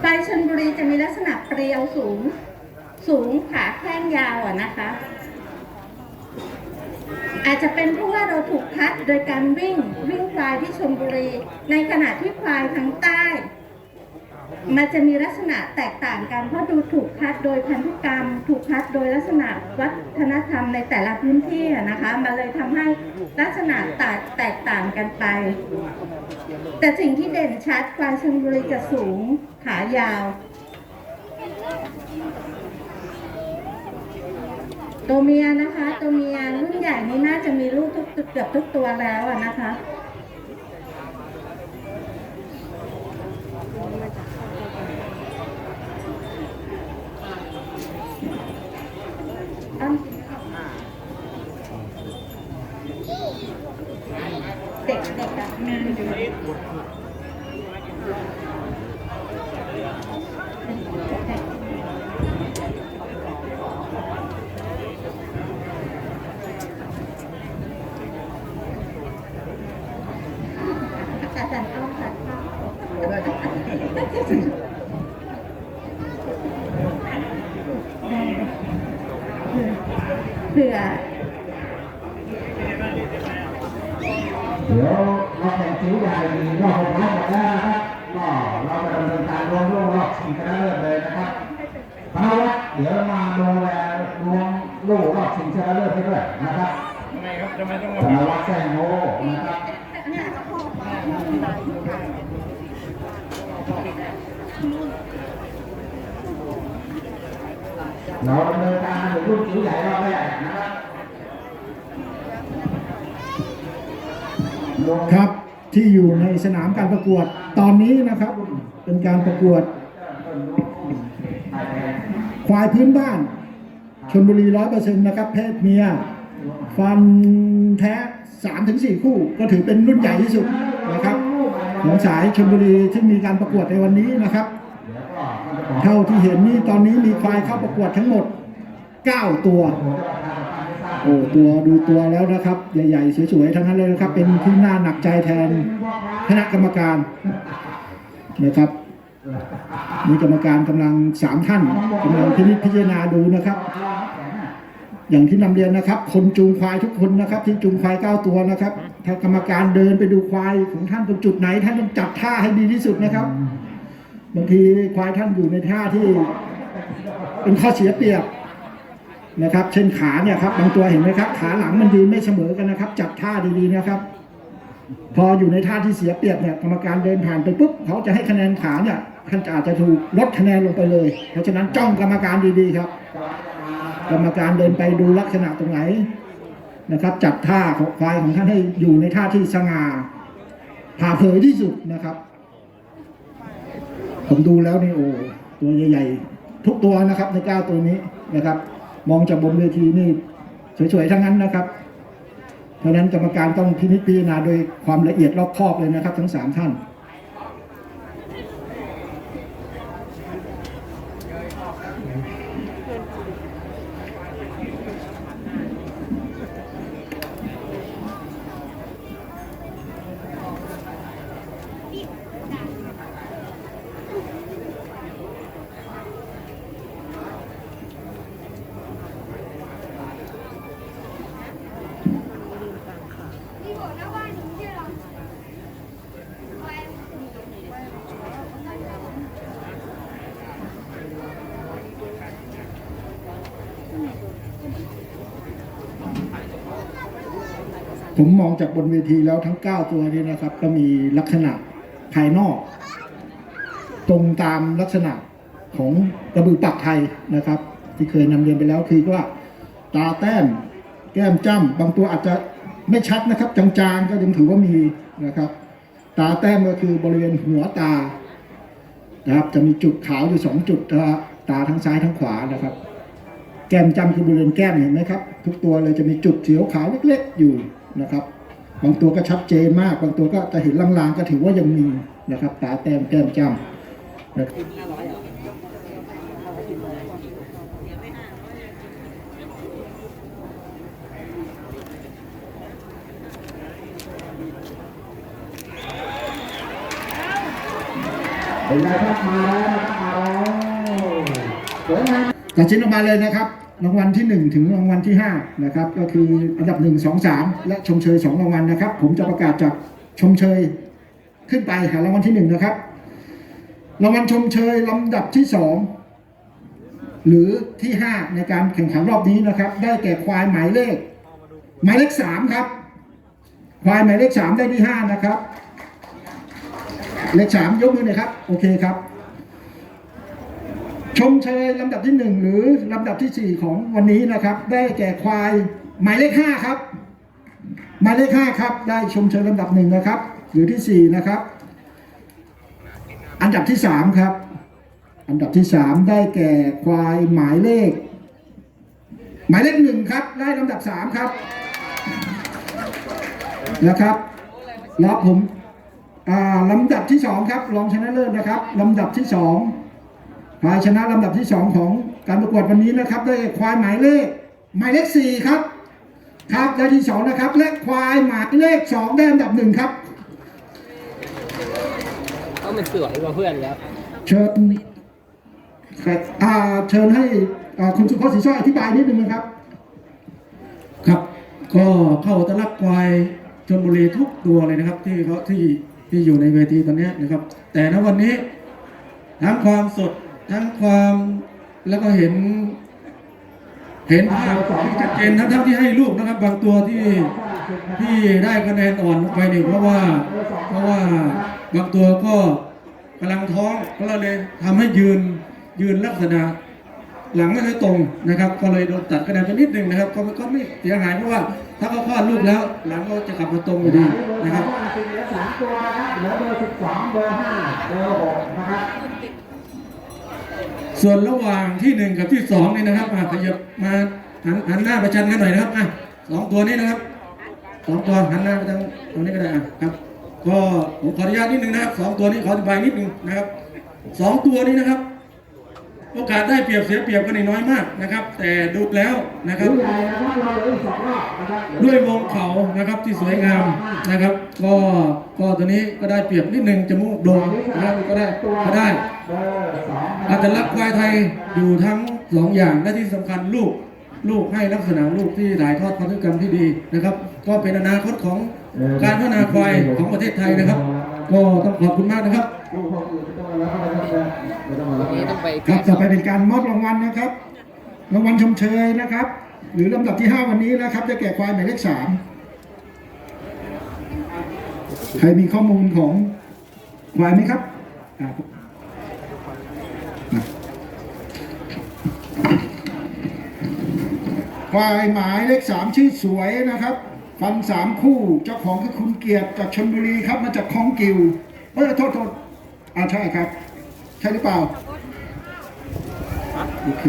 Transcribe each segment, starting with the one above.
ควายชนบุรีจะมีลักษณะเปรียวสูง สูงขาแข้งยาวอะนะคะ อาจจะเป็นเพราะว่าเราถูกพัดโดยการวิ่งวิ่งควายที่ชนบุรี ในขณะที่ควายทางใต้ มันจะมีลักษณะแตกต่างกัน เพราะดูถูกคัดโดยพันธุกรรม ถูกคัดโดยลักษณะวัฒนธรรมในแต่ละพื้นที่นะคะ มันเลยทำให้ลักษณะแตกแตกต่างกันไป แต่สิ่งที่เด่นชัดควายชลบุรีจะสูงขายาว ตัวเมียนะคะ ตัวเมียรุ่นใหญ่นี่น่าจะมีลูกทุกเกือบทุกตัวแล้วนะคะ เด็กอะอาจารย์อ้อมค่ะเผื่อ เ สิวใหญ่รอบสุดท้ายหมดแล้วนะครับก็เราจะดำเนินการรวมรวมรอบชิงชนะเลิศเลยนะครับพนวัฒน์เดี๋ยวมาดูแลรวมลูกรอบชิงชนะเลิศให้ด้วยนะครับทำไมครับทำไมต้องธมานวัฒน์แซงโง่นะครับเราดำเนินการถึงรุ่นจิ๋วใหญ่รอบแรกนะครับครับ ที่อยู่ในสนามการประกวดตอนนี้นะครับ เป็นการประกวด ควายพื้นบ้านชนบุรีร้อยเปอร์เซ็นต์นะครับ เพศเมีย ฟันแท้สามถึงสี่คู่ ก็ถือเป็นรุ่นใหญ่ที่สุดนะครับของสายชนบุรีที่มีการประกวดในวันนี้นะครับ เท่าที่เห็นนี่ตอนนี้มีควายเข้าประกวดทั้งหมด 9 ตัว โอ้ตัวดูตัวแล้วนะครับ ใหญ่ๆสวยๆทั้งนั้นเลยนะครับ เป็นที่น่าหนักใจแทนคณะกรรมการนะครับมีกรรมการกำลังสามท่านกำลังพินิจพิจารณาดูนะครับ อย่างที่นำเรียนนะครับ คนจูงควายทุกคนนะครับ ที่จูงควายเก้าตัวนะครับ ถ้ากรรมการเดินไปดูควายของท่านตรงจุดไหน ท่านต้องจับท่าให้ดีที่สุดนะครับบางทีควายท่านอยู่ในท่าที่เป็นข้อเสียเปรียบ นะครับ เช่นขาเนี่ยครับบางตัวเห็นไหมครับ ขาหลังมันยืนไม่เสมอกันนะครับ จับท่าดีๆนะครับ พออยู่ในท่าที่เสียเปรียบเนี่ยกรรมการเดินผ่านไปปุ๊บเขาจะให้คะแนนขาเนี่ยท่านอาจจะถูกลดคะแนนลงไปเลย เพราะฉะนั้นจ้องกรรมการดีๆครับ กรรมการเดินไปดูลักษณะตรงไหนนะครับ จับท่าของควายของท่านให้อยู่ในท่าที่สง่าผ่าเผยที่สุดนะครับ ผมดูแล้วนี่โอ้ตัวใหญ่ๆทุกตัวนะครับในเก้าตัวนี้นะครับ มองจากบนเวทีนี่สวยๆทั้งนั้นนะครับเพราะฉะนั้นกรรมการต้องพินิจพิจารณาโดยความละเอียดรอบคอบเลยนะครับ ทั้งสามท่าน ผมมองจากบนเวทีแล้วทั้ง 9 ตัวนี้นะครับ ก็มีลักษณะภายนอก ตรงตามลักษณะของกระบือปักไทยนะครับ ที่เคยนำเรียนไปแล้วคือว่า ตาแต้ม แก้มจ้ำบางตัวอาจจะไม่ชัดนะครับ จางๆก็ยังถือว่ามีนะครับ ตาแต้มก็คือบริเวณหัวตานะครับ จะมีจุดขาวอยู่สองจุดนะครับตาทั้งซ้ายทั้งขวานะครับ แก้มจ้ำคือบริเวณแก้มเห็นไหมครับ ทุกตัวเลยจะมีจุดเสียวขาวเล็กๆอยู่ นะครับบางตัวก็ชัดเจนมาก บางตัวก็จะเห็นลางๆก็ถือว่ายังมีนะครับตาแต้มแก้มจำนะครับเป็นไงครับมาแล้วมาแล้วสวยงามตัดชิ้นออกมาเลยนะครับ รางวัลที่ 1 ถึงรางวัลที่5นะครับก็คืออันดับ 1 2 3 และชมเชย 2 รางวัลนะครับ ผมจะประกาศจากชมเชยขึ้นไปหารางวัลที่ 1 นะครับ รางวัลชมเชยลำดับที่ 2 หรือที่ 5 ในการแข่งขันรอบนี้นะครับ ได้แก่ควายหมายเลข หมายเลข 3 ครับ ควายหมายเลข 3 ได้ที่ 5 นะครับ เลข 3 ยกมือหน่อยครับ โอเคครับ ชมเชยลำดับที่หนึ่งหรือลำดับที่สี่ของวันนี้นะครับ ได้แก่ควายหมายเลขห้าครับ หมายเลขห้าครับ ได้ชมเชยลำดับหนึ่งนะครับ หรือที่สี่นะครับ อันดับที่สามครับ อันดับที่สามได้แก่ควายหมายเลข หมายเลขหนึ่งครับ ได้ลำดับสามครับนะครับแล้วผมอ่าลำดับที่สองครับรองชนะเลิศนะครับลำดับที่สอง ควายชนะลำดับที่สองของการประกวดวันนี้นะครับได้ควายหมายเลข หมายเลขสี่ครับครับได้ที่สองนะครับ และควายหมายเลขสองได้อันดับหนึ่งครับก็มันสวยกว่าเพื่อนแล้วเชิญครับอ่าเชิญให้อ่าคุณสุพจน์ศรีสร้อยอธิบายนิดนึงนะครับ ครับ ก็เข้าตะลักควายชนบุรีทุกตัวเลยนะครับ ที่เขาที่ที่อยู่ในเวทีตอนเนี้ยนะครับ แต่ณวันนี้ทั้งความสด ทั้งความแล้วก็เห็น เห็นภาพที่ชัดเจนทั้งทั้งที่ให้ลูกนะครับ บางตัวที่ที่ได้คะแนนอ่อนไปนี่เพราะว่า เพราะว่าบางตัวก็กำลังท้องก็เลยทำให้ยืนยืนลักษณะหลังไม่ค่อยตรงนะครับ ก็เลยโดนตัดคะแนนไปนิดนึงนะครับ ก็ก็ไม่เสียหายเพราะว่า ถ้าเขาคลอดลูกแล้ว หลังก็จะกลับมาตรงอยู่ดีนะครับเหลือสามตัวนะครับเหลือเบอร์สิบสองเบอร์ห้าเบอร์หกนะครับ ส่วนระหว่างที่หนึ่งกับที่สองนี่นะครับขยับมาหันหันหน้าประชันกันหน่อยนะครับอะสองตัวนี้นะครับสองตัวหันหน้าไปทางตรงนี้ก็ได้อะครับ ก็ผมขออนุญาตนิดนึงนะครับสองตัวนี้ขออธิบายนิดนึงนะครับสองตัวนี้นะครับ โอกาสได้เปรียบเสียเปรียบกันน้อยมากนะครับ แต่ดูแล้วนะครับผู้ใหญ่นะครับเราเหลืออีกสองรอบนะครับ ด้วยวงเขานะครับที่สวยงามนะครับ ก็ก็ตัวนี้ก็ได้เปรียบนิดนึงจมูกโด่งนะครับก็ได้ก็ได้เบอร์สองอัตลักษณ์ควายไทยอยู่ทั้งสองอย่างและที่สำคัญลูกลูกให้ลักษณะลูกที่ถ่ายทอดพันธุกรรมที่ดีนะครับ ก็เป็นอนาคตของการพัฒนาควายของประเทศไทยนะครับ ก็ต้องขอบคุณมากนะครับลูกค นี้ต้องไปครับต่อไปเป็นการมอบรางวัลนะครับ รางวัลชมเชยนะครับ หรือลำดับที่ 5 วันนี้นะครับ จะแก่ควายหมายเลขสามใครมีข้อมูลของควายไหมครับควายหมายเลขสามชื่อสวยนะครับฟันสามคู่เจ้าของคือคุณเกียรติจากชนบุรีครับมาจากคลองกิวเอ้ยโทษโทษ อ่าใช่ครับ ใช่หรือเปล่าโอเค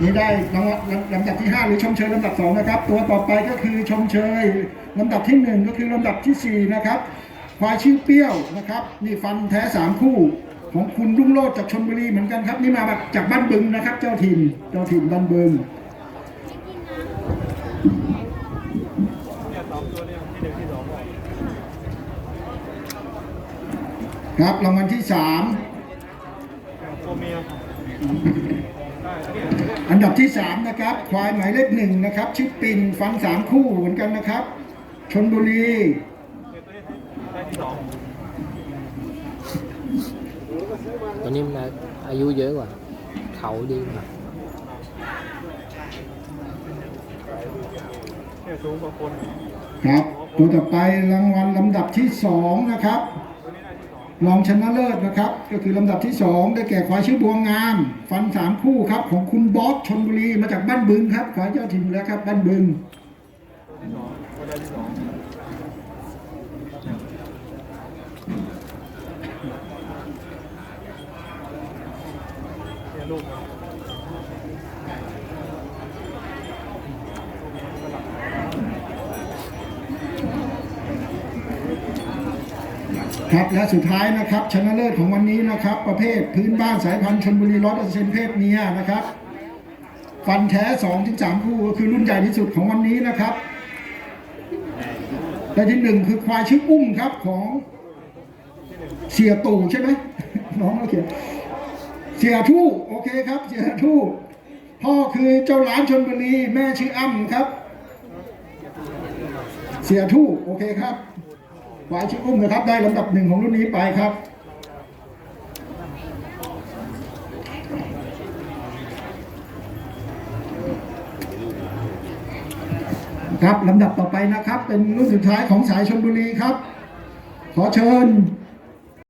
นี่ได้รางวัลลำดับที่ 5 หรือชมเชยลำดับ 2 นะครับ ตัวต่อไปก็คือชมเชยลำดับที่ 1 ก็คือลำดับทีสี่4 นะครับควายชื่อเปรี้ยวนะครับนี่ฟันแท้ 3 คู่ ของคุณรุ่งโรจน์จากชนบุรีเหมือนกันครับ นี่มาแบบจากบ้านบึงนะครับ เจ้าถิ่นเจ้าถิ่นบ้านบึง ครับรางวัลที่3อันดับที่3นะครับควายหมายเลขหนึ่งนะครับชื่อปิ่นฟันสามคู่เหมือนกันนะครับชนบุรีตัวนี้มันอายุเยอะกว่า เขาดีกว่าครับตัวต่อไปรางวัลลำดับที่2นะครับ รองชนะเลิศนะครับ ก็คือลำดับที่ 2 ได้แก่ควายชื่อบัวงาม ฟันสามคู่ครับ ของคุณบอสชนบุรีมาจากบ้านบึงครับควายเจ้าถิ่นแล้วครับ บ้านบึง ครับและสุดท้ายนะครับชนะเลิศของวันนี้นะครับ ประเภทพื้นบ้านสายพันธุ์ชนบุรีร้อยเปอร์เซ็นต์เพศเมียนะครับ ฟันแท้สองถึงสามคู่ก็คือรุ่นใหญ่ที่สุดของวันนี้นะครับและที่หนึ่งคือควายชื่ออุ้มครับของเสียตู่ใช่ไหมน้องเขาเขียนเสียทู่โอเคครับ เสียทู่พ่อคือเจ้าหลานชนบุรีแม่ชื่ออ้ำครับ เสียทู่โอเคครับ ฝ่ายชื่ออุ้มนะครับได้ลำดับหนึ่งของรุ่นนี้ไปครับครับลำดับต่อไปนะครับ เป็นรุ่นสุดท้ายของสายชนบุรีครับ ขอเชิญ